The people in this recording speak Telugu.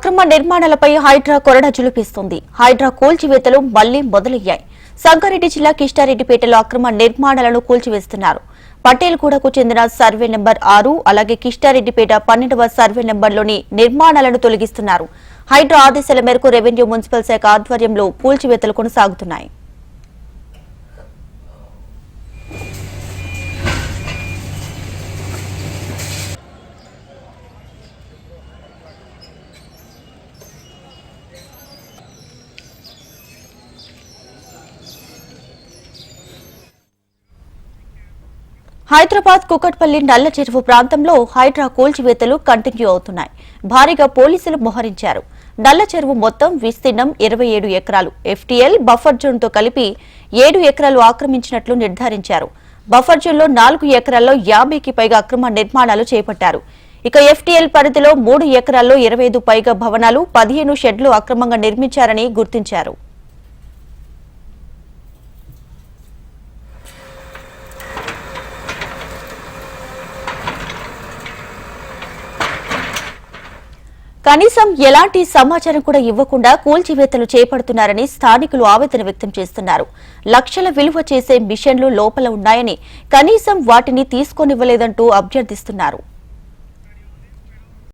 అక్రమ నిర్మాణాలపై హైడ్రా కొరడ జులిపిస్తుంది హైడ్రా కూల్చివేతలు మళ్ళీ మొదలయ్యాయి. సంగారెడ్డి జిల్లా కిష్టారెడ్డిపేటలో అక్రమ నిర్మాణాలను కూల్చివేస్తున్నారు. పటేల్గూడకు చెందిన సర్వే నెంబర్ ఆరు అలాగే కిష్టారెడ్డిపేట పన్నెండవ సర్వే నెంబర్లోని నిర్మాణాలను తొలగిస్తున్నారు. హైడ్రా ఆదేశాల మేరకు రెవెన్యూ మున్సిపల్ శాఖ ఆధ్వర్యంలో కూల్చివేతలు కొనసాగుతున్నాయి. హైదరాబాద్ కుకట్పల్లి నల్ల చెరువు ప్రాంతంలో హైడ్రా కూల్చివేతలు కంటిన్యూ అవుతున్నాయి. భారీగా పోలీసులు మోహరించారు. నల్ల చెరువు మొత్తం విస్తీర్ణం ఇరవై ఏడు ఎకరాలు. ఎఫ్టీఎల్ బఫర్ జోన్తో కలిపి ఏడు ఎకరాలు ఆక్రమించినట్లు నిర్ధారించారు. బఫర్ జోన్లో నాలుగు ఎకరాల్లో యాభైకి పైగా అక్రమ నిర్మాణాలు చేపట్టారు. ఇక ఎఫ్టీఎల్ పరిధిలో మూడు ఎకరాల్లో ఇరవై ఐదు పైగా భవనాలు పదిహేను షెడ్లు అక్రమంగా నిర్మించారని గుర్తించారు. కనీసం ఎలాంటి సమాచారం కూడా ఇవ్వకుండా కూల్చివేతలు చేపడుతున్నారని స్థానికులు ఆవేదన వ్యక్తం చేస్తున్నారు. లక్షల విలువ చేసే మిషన్లు లోపల ఉన్నాయని కనీసం వాటిని తీసుకోనివ్వలేదంటూ అభ్యర్థిస్తున్నారు.